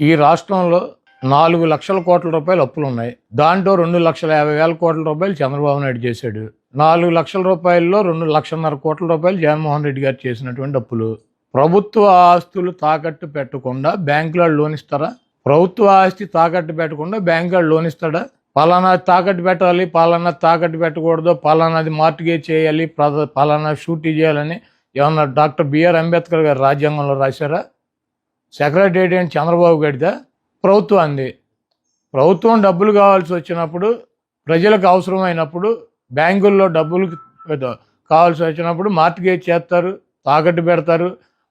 ఈ రాష్ట్రంలో నాలుగు లక్షల కోట్ల రూపాయలు అప్పులు ఉన్నాయి. దాంట్లో రెండు లక్షల యాభై వేల కోట్ల రూపాయలు చంద్రబాబు నాయుడు చేశాడు. నాలుగు లక్షల రూపాయల్లో రెండు లక్షన్నర కోట్ల రూపాయలు జగన్మోహన్ రెడ్డి గారు చేసినటువంటి అప్పులు. ప్రభుత్వ ఆస్తులు తాకట్టు పెట్టకుండా బ్యాంకులో లోన్ ఇస్తారా? ప్రభుత్వ ఆస్తి తాకట్టు పెట్టకుండా బ్యాంకులో లోన్ ఇస్తాడా? పలానా తాకట్టు పెట్టాలి పలానా తాకట్టు పెట్టకూడదు పలానాది మార్టిగేజ్ చేయాలి ప్రద- పలానా షూటీ చేయాలని ఏమన్నా డాక్టర్ బిఆర్ అంబేద్కర్ గారు రాజ్యాంగంలో రాశారా? సెక్రటరీ అని చంద్రబాబు గడిదా ప్రభుత్వం ప్రభుత్వం డబ్బులు కావాల్సి వచ్చినప్పుడు ప్రజలకు అవసరమైనప్పుడు బ్యాంకుల్లో డబ్బులు కావాల్సి వచ్చినప్పుడు మార్టిగేజ్ చేస్తారు తాకట్టు పెడతారు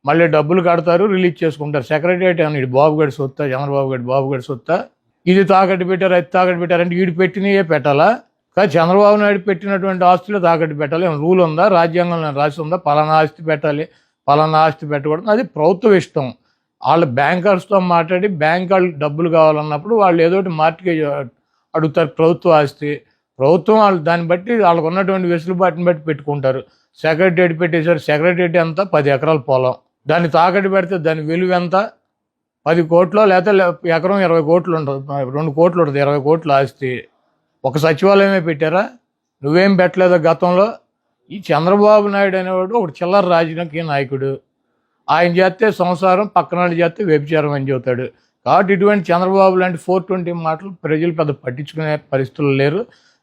మళ్ళీ డబ్బులు కడతారు రిలీజ్ చేసుకుంటారు. సెక్రటరియట్ అని బాబు గడి సొత్తా చంద్రబాబు గడి బాబు గడి సొత్తా ఇది తాకట్టు పెట్టారు అది తాకట్టు పెట్టారంటే వీడు పెట్టినయే పెట్టాలా? కానీ చంద్రబాబు నాయుడు పెట్టినటువంటి ఆస్తులు తాకట్టు పెట్టాలి. రూల్ ఉందా? రాజ్యాంగంలో రాసి ఉందా? పలానా ఆస్తి పెట్టాలి పలానా ఆస్తి పెట్టకూడదు. అది ప్రభుత్వ ఇష్టం. వాళ్ళ బ్యాంకర్స్తో మాట్లాడి బ్యాంక్ వాళ్ళు డబ్బులు కావాలన్నప్పుడు వాళ్ళు ఏదో ఒకటి మార్టిగేజ్ అడుగుతారు ప్రభుత్వ ఆస్తి. ప్రభుత్వం వాళ్ళు దాన్ని బట్టి వాళ్ళకు ఉన్నటువంటి వెసులుబాటుని బట్టి పెట్టుకుంటారు. సెక్రటరీ పెట్టేశారు. సెక్రటరీ అంతా పది ఎకరాల పొలం. దాన్ని తాకట్టు పెడితే దాని విలువ ఎంత? పది కోట్లు లేకపోతే ఎకరం ఇరవై కోట్లు ఉంటుంది. రెండు కోట్లు ఉంటుంది. ఇరవై కోట్లు ఆస్తి. ఒక సచివాలయమే పెట్టారా? నువ్వేం పెట్టలేదు గతంలో? ఈ చంద్రబాబు నాయుడు అనేవాడు ఒక చిల్లర రాజకీయ నాయకుడు. ఆయన చేస్తే సంసారం పక్కన వాళ్ళు చేస్తే వ్యభిచారం అని చెబుతాడు. కాబట్టి ఇటువంటి చంద్రబాబు లాంటి ఫోర్ ట్వంటీ మాటలు ప్రజలు పెద్ద పట్టించుకునే పరిస్థితులు లేరు.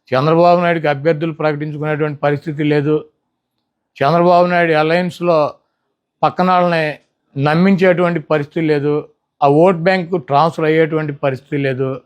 చంద్రబాబు నాయుడుకి అభ్యర్థులు ప్రకటించుకునేటువంటి పరిస్థితి లేదు. చంద్రబాబు నాయుడు అలయన్స్లో పక్కన వాళ్ళని నమ్మించేటువంటి పరిస్థితి లేదు. ఆ ఓట్ బ్యాంకు ట్రాన్స్ఫర్ అయ్యేటువంటి పరిస్థితి లేదు.